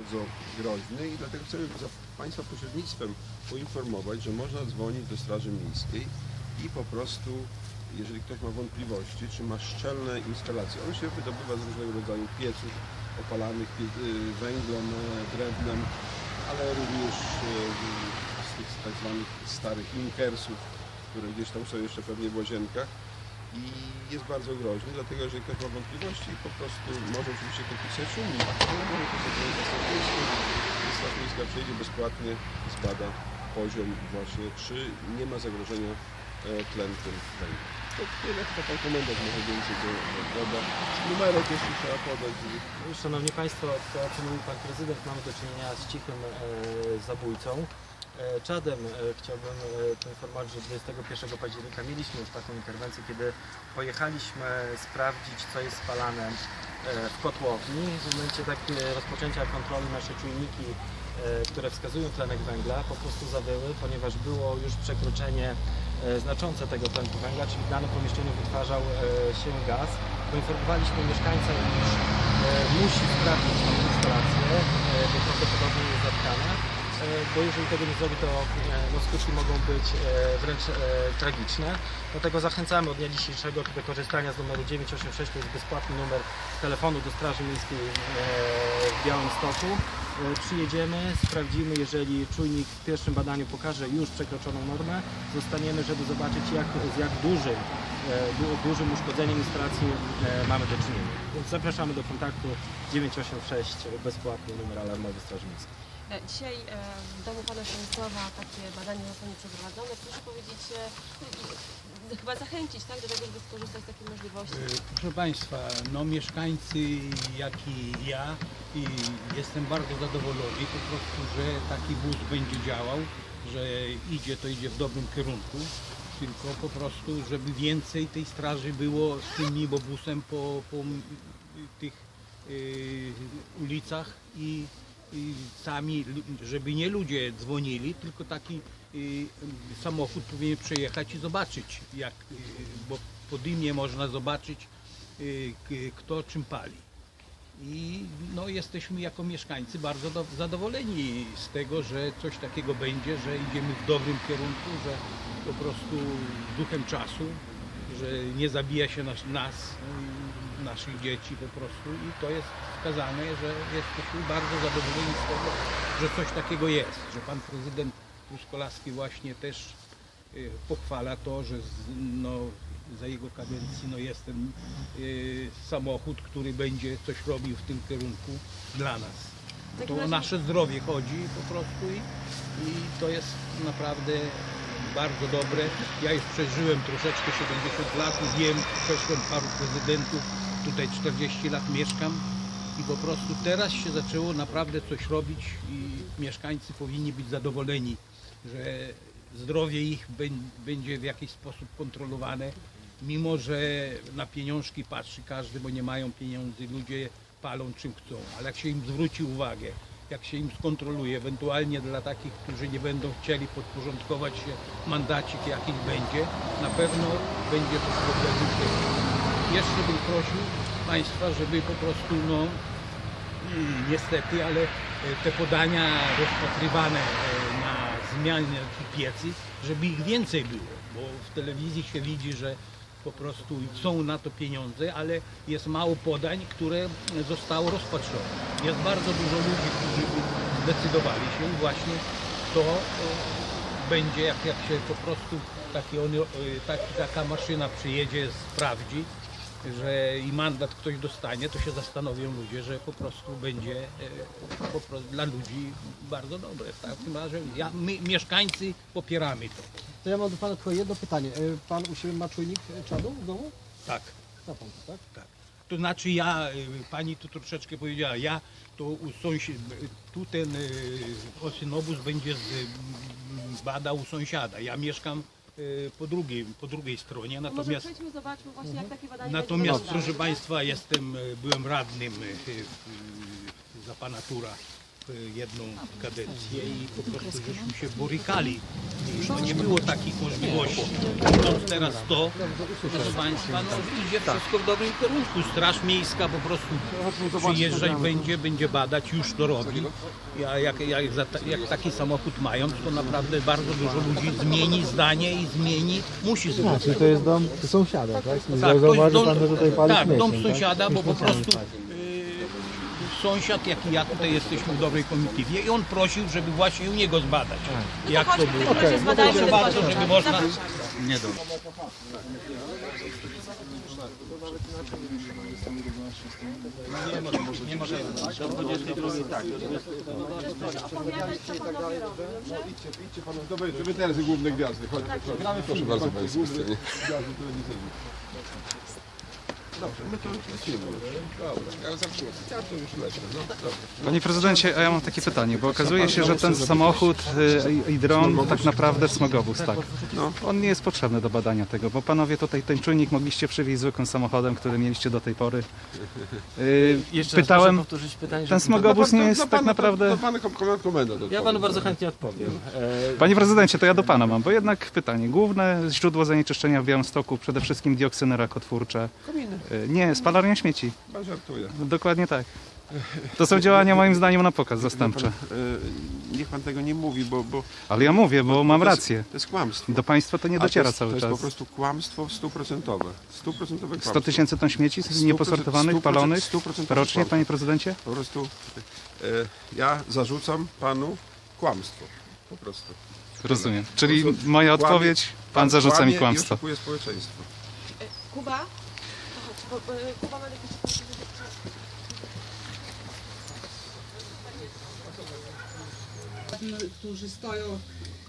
bardzo groźny i dlatego chcemy za Państwa pośrednictwem poinformować, że można dzwonić do Straży Miejskiej i po prostu, jeżeli ktoś ma wątpliwości, czy ma szczelne instalacje, one się wydobywa z różnego rodzaju pieców opalanych y, węglem, e, drewnem, ale również e, z tych tak zwanych starych linkersów, które gdzieś tam są jeszcze pewnie w łazienkach i jest bardzo groźny, dlatego jeżeli ktoś ma wątpliwości, po prostu może oczywiście to pisać umie, ale może to zrobić przyjedzie bezpłatnie zbada poziom właśnie, czy nie ma zagrożenia e, tlenkiem węgla. To tyle, chyba pan komendant może więcej do, do, doda. Numerek jeszcze trzeba podać. Szanowni Państwo, to o czym mówił Pan Prezydent, mamy do czynienia z cichym e, zabójcą. E, Czadem e, chciałbym e, poinformować, że 21 października mieliśmy już taką interwencję, kiedy pojechaliśmy sprawdzić, co jest spalane w kotłowni. W momencie tak rozpoczęcia kontroli nasze czujniki, które wskazują tlenek węgla, po prostu zawyły, ponieważ było już przekroczenie znaczące tego tlenku węgla, czyli w danym pomieszczeniu wytwarzał się gaz. Poinformowaliśmy mieszkańca, iż musi sprawdzić tą instalację, bo prawdopodobnie jest zatkana, bo jeżeli tego nie zrobi, to e, no, skutki mogą być e, wręcz e, tragiczne. Dlatego zachęcamy od dnia dzisiejszego do korzystania z numeru 986, to jest bezpłatny numer telefonu do Straży Miejskiej w Białymstoku. Przyjedziemy, sprawdzimy, jeżeli czujnik w pierwszym badaniu pokaże już przekroczoną normę, zostaniemy, żeby zobaczyć jak, z jak dużym, du- dużym uszkodzeniem instalacji mamy do czynienia. Więc zapraszamy do kontaktu 986, bezpłatny numer alarmowy Straży Miejskiej. E, Dzisiaj e, w domu pana Przemysława takie badanie zostanie przeprowadzone. Proszę powiedzieć, e, chyba zachęcić tak, do tego, żeby skorzystać z takiej możliwości. Proszę Państwa, no mieszkańcy jak i ja i jestem bardzo zadowolony po prostu, że taki wóz będzie działał, że idzie to idzie w dobrym kierunku, tylko po prostu, żeby więcej tej straży było z tym minibusem po, po tych y, ulicach i sami, żeby nie ludzie dzwonili, tylko taki y, samochód powinien przejechać i zobaczyć, jak, y, bo po dymie można zobaczyć, y, kto czym pali. I no, jesteśmy jako mieszkańcy bardzo do, zadowoleni z tego, że coś takiego będzie, że idziemy w dobrym kierunku, że po prostu duchem czasu, że nie zabija się nas, nas naszych dzieci po prostu i to jest wskazane, że jesteśmy bardzo zadowoleni z tego, że coś takiego jest, że pan prezydent Truskolaski właśnie też y, pochwala to, że z, no, za jego kadencji no, jest ten y, samochód, który będzie coś robił w tym kierunku dla nas. W takim To o nasze zdrowie chodzi po prostu i, i to jest naprawdę bardzo dobre. Ja już przeżyłem troszeczkę 70 lat, wiem, przeszłem paru prezydentów, tutaj 40 lat mieszkam i po prostu teraz się zaczęło naprawdę coś robić i mieszkańcy powinni być zadowoleni, że zdrowie ich bę- będzie w jakiś sposób kontrolowane, mimo że na pieniążki patrzy każdy, bo nie mają pieniędzy, ludzie palą czym chcą, ale jak się im zwróci uwagę, jak się im skontroluje, ewentualnie dla takich, którzy nie będą chcieli podporządkować się, mandacik jakiś będzie, na pewno będzie to problemu Jeszcze bym prosił Państwa, żeby po prostu, no, i niestety, ale e, te podania rozpatrywane e, na zmianę tych piecy, żeby ich więcej było, bo w telewizji się widzi, że po prostu są na to pieniądze, ale jest mało podań, które zostało rozpatrzone. Jest bardzo dużo ludzi, którzy zdecydowali się właśnie to e, będzie, jak, jak się po prostu taki on, taki, taka maszyna przyjedzie, sprawdzi, że i mandat ktoś dostanie, to się zastanowią ludzie, że po prostu będzie e, po prostu dla ludzi bardzo dobre. W takim razie ja, my, mieszkańcy popieramy to. To ja mam do Pana tylko jedno pytanie. E, Pan u siebie ma czujnik e, czadu w domu? Tak. Ma Pan tak? Tak. To znaczy ja, pani tu troszeczkę powiedziała, ja to u sąsiad, tu ten osynobus będzie z, badał u sąsiada. Ja mieszkam po drugiej, po drugiej stronie, To Może natomiast, przejdźmy, zobaczmy właśnie, jak takie badanie natomiast będzie proszę Państwa, jestem, y, byłem radnym y, y, za pana Tura. y, jedną kadencję i po prostu żeśmy się borykali. Już nie było takich możliwości. Idąc teraz to, proszę Państwa, no idzie wszystko w dobrym kierunku. Straż Miejska po prostu przyjeżdżać będzie, będzie badać, już to robi. Ja, jak, jak, taki samochód mają, to naprawdę bardzo dużo ludzi zmieni zdanie i zmieni, musi zmienić. Czyli to jest dom sąsiada, tak? Tak, to jest dom, tak, dom tak? sąsiada, bo po prostu y, sąsiad, jak i ja tutaj jesteśmy w dobrej komitywie i on prosił, żeby właśnie u niego zbadać, jak to chodźmy w było. razie zbadajmy Proszę bardzo, żeby można... Zapraszam. Nie do. Idźcie, idźcie panu, to wy, to wy teraz główne gwiazdy. Chodź, chodź. Proszę bardzo. Główne gwiazdy. Dobrze, my to lecimy. Dobra, ja zawsze ja to już lecę. No, dobra. Panie prezydencie, a ja mam takie pytanie, bo okazuje się, że ten samochód y, i dron tak naprawdę smogowóz, tak. No. On nie jest potrzebny do badania tego, bo panowie tutaj ten czujnik mogliście przywieźć zwykłym samochodem, który mieliście do tej pory. Y, Jeszcze Pytałem, proszę powtórzyć pytanie, ten smogowóz nie Do- jest tak naprawdę... Ja panu bardzo chętnie odpowiem. E, Panie prezydencie, to ja do pana mam, bo jednak pytanie. Główne źródło zanieczyszczenia w Białymstoku przede wszystkim dioksyny rakotwórcze. Y, Nie, spalarnia śmieci. Pan żartuje. Dokładnie tak. To są działania moim zdaniem na pokaz zastępcze. E, Niech pan tego nie mówi, bo... bo Ale ja mówię, bo mam to jest- rację. To jest kłamstwo. Do państwa to nie dociera to jest, cały to jest czas. po prostu kłamstwo stuprocentowe. Stuprocentowe kłamstwo. 100 tysięcy ton śmieci nieposortowanych, 100%, palonych 100% rocznie, kłamstwo. panie prezydencie? Po prostu e, ja zarzucam panu kłamstwo. Po prostu. Rozumiem. Czyli moja kłamie- odpowiedź, pan zarzuca kłamie mi kłamstwo. I społeczeństwo. Kuba? To chodź, bo, e, Kuba ma jakieś... którzy stoją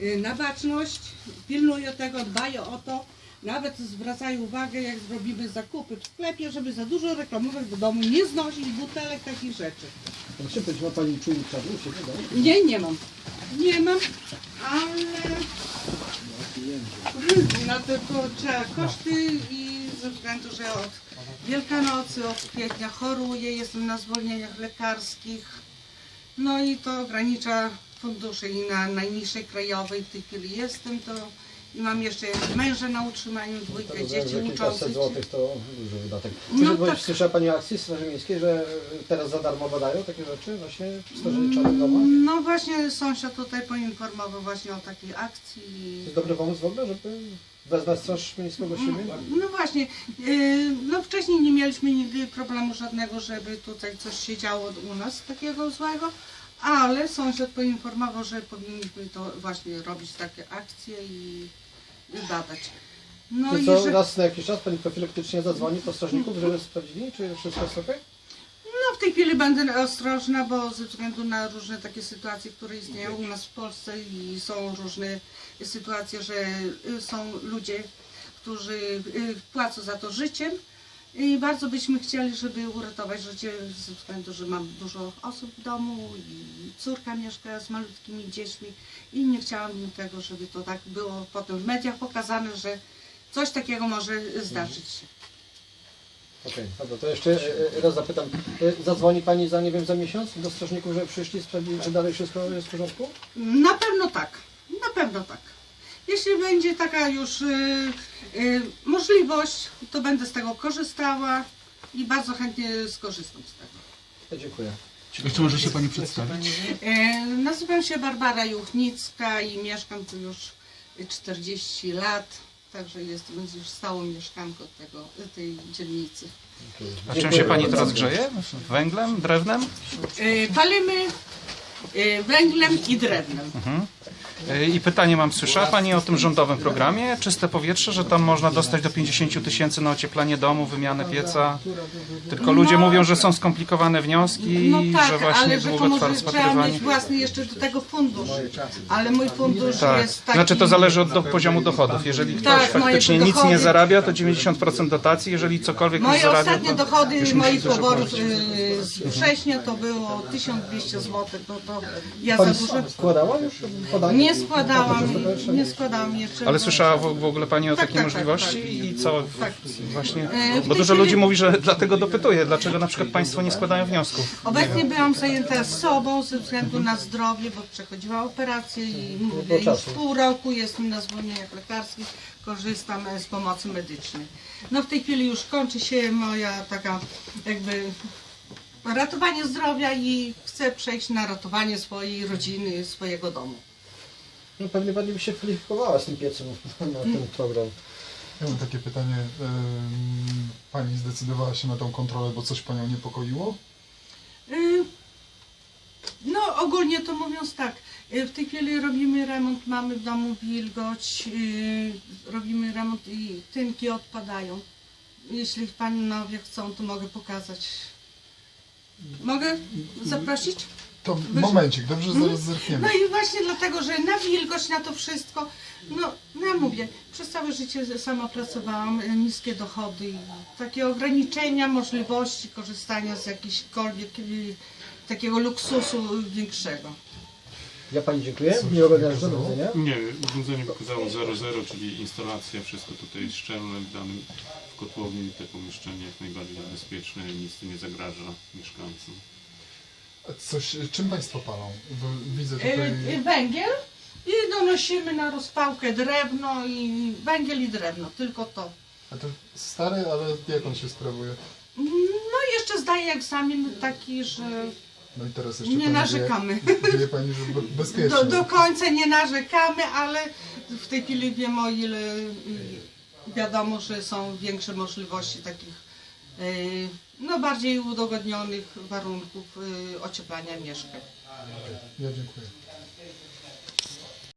y, na baczność, pilnują tego, dbają o to. Nawet zwracają uwagę, jak zrobimy zakupy w sklepie, żeby za dużo reklamowych do domu nie znosić butelek, takich rzeczy. Proszę powiedzieć, ma Pani siebie, tak? Nie, nie mam. Nie mam, ale no tylko trzeba koszty i ze względu, że od Wielkanocy, od kwietnia choruję, jestem na zwolnieniach lekarskich. No i to ogranicza fundusze i na najniższej krajowej w tej chwili jestem, to i mam jeszcze męża na utrzymaniu, dwójkę dzieci że uczących. kilkaset złotych to duży wydatek. No Proszę powiedzieć, tak. słyszała Pani o akcji Straży Miejskiej, że teraz za darmo badają takie rzeczy właśnie w Straży Czarnych Domach? No właśnie sąsiad tutaj poinformował właśnie o takiej akcji. To jest dobry pomysł w ogóle, żeby wezwać Straż Miejską do siebie? No właśnie, yy, no wcześniej nie mieliśmy nigdy problemu żadnego, żeby tutaj coś się działo u nas takiego złego, ale sąsiad poinformował, że powinniśmy to właśnie robić takie akcje i, i badać. No Czy i co że, raz na jakiś czas Pani profilaktycznie zadzwoni po strażników, żeby sprawdzili, czy wszystko jest okej? no w tej chwili będę ostrożna, bo ze względu na różne takie sytuacje, które istnieją u nas w Polsce i są różne sytuacje, że y, są ludzie, którzy y, płacą za to życiem. I bardzo byśmy chcieli, żeby uratować życie ze względu, że mam dużo osób w domu i córka mieszka z malutkimi dziećmi i nie chciałabym tego, żeby to tak było potem w mediach pokazane, że coś takiego może zdarzyć się. Okej, dobra, to jeszcze e, e, raz zapytam. E, Zadzwoni Pani za, nie wiem, za miesiąc do strażników, żeby przyszli, sprawdzili, czy dalej wszystko jest w porządku? Na pewno tak, na pewno tak. Jeśli będzie taka już y, możliwość, to będę z tego korzystała i bardzo chętnie skorzystam z tego. Ja dziękuję. Jeszcze może się Pani przedstawić? E, nazywam się Barbara Juchnicka i mieszkam tu już 40 lat, także jestem już stałą mieszkanką tego, tej dzielnicy. A czym się pani teraz grzeje? Węglem? Drewnem? E, palimy e, węglem i drewnem. Y, I pytanie mam, słyszała Pani o tym rządowym programie Czyste Powietrze, że tam można dostać do 50 tysięcy na ocieplanie domu, wymianę pieca? Tylko ludzie mówią, że są skomplikowane wnioski No i tak, że właśnie długo trwa może trzeba rozpatrywanie. mieć własny jeszcze do tego fundusz. Ale mój fundusz Tak, jest taki... znaczy to zależy od do, poziomu dochodów. Jeżeli ktoś Tak, moje faktycznie nic nie dochody- zarabia, to 90% dotacji, jeżeli cokolwiek już Moje zarabia, ostatnie to dochody moich poborów y, z września to było 1200 zł, no to ja Pani za dużo składała już podanie? nie składałam, nie składałam jeszcze. Ale słyszała w, w ogóle Pani o Tak, takiej tak, możliwości tak, tak. i co Tak. właśnie, E, bo dużo ludzi mówi, że dlatego dopytuje, dlaczego na przykład Państwo nie składają wniosków. Obecnie byłam zajęta sobą ze względu na zdrowie, bo przechodziła operację i mówię, było już pół roku jestem na zwolnieniach lekarskich, korzystam e, z pomocy medycznej. No w tej chwili już kończy się moja taka jakby ratowanie zdrowia i chcę przejść na ratowanie swojej rodziny, swojego domu. No pewnie Pani by się kwalifikowała z tym piecem na ten program. Ja mam takie pytanie. Pani zdecydowała się na tą kontrolę, bo coś Panią niepokoiło? No ogólnie to mówiąc tak, y, w tej chwili robimy remont, mamy w domu wilgoć, y, robimy remont i tynki odpadają. Jeśli panowie chcą, to mogę pokazać. Mogę zaprosić? To momencik, dobrze, zaraz No zerkniemy. i właśnie dlatego, że na wilgoć, na to wszystko, no, no ja mówię, przez całe życie sama pracowałam, y, niskie dochody i takie ograniczenia możliwości korzystania z jakichkolwiek y, takiego luksusu większego. Ja Pani dziękuję. Miłego dnia, do widzenia. Nie, urządzenie wykazało 00, czyli instalacja, wszystko tutaj jest szczelne w danym w kotłowni, te pomieszczenie jak najbardziej bezpieczne, nic nie zagraża mieszkańcom. Coś, czym Państwo palą? Bo widzę Y, tutaj... y, Węgiel i donosimy na rozpałkę drewno i węgiel i drewno, tylko to. A to stary, ale jak on się sprawuje? No i jeszcze zdaję egzamin taki, że No i teraz jeszcze nie narzekamy. Wie, wie Pani, że be- bezpiecznie. Do, do końca nie narzekamy, ale w tej chwili wiem o ile y, wiadomo, że są większe możliwości takich y, no bardziej udogodnionych warunków y, ocieplania mieszkań. Ja dziękuję.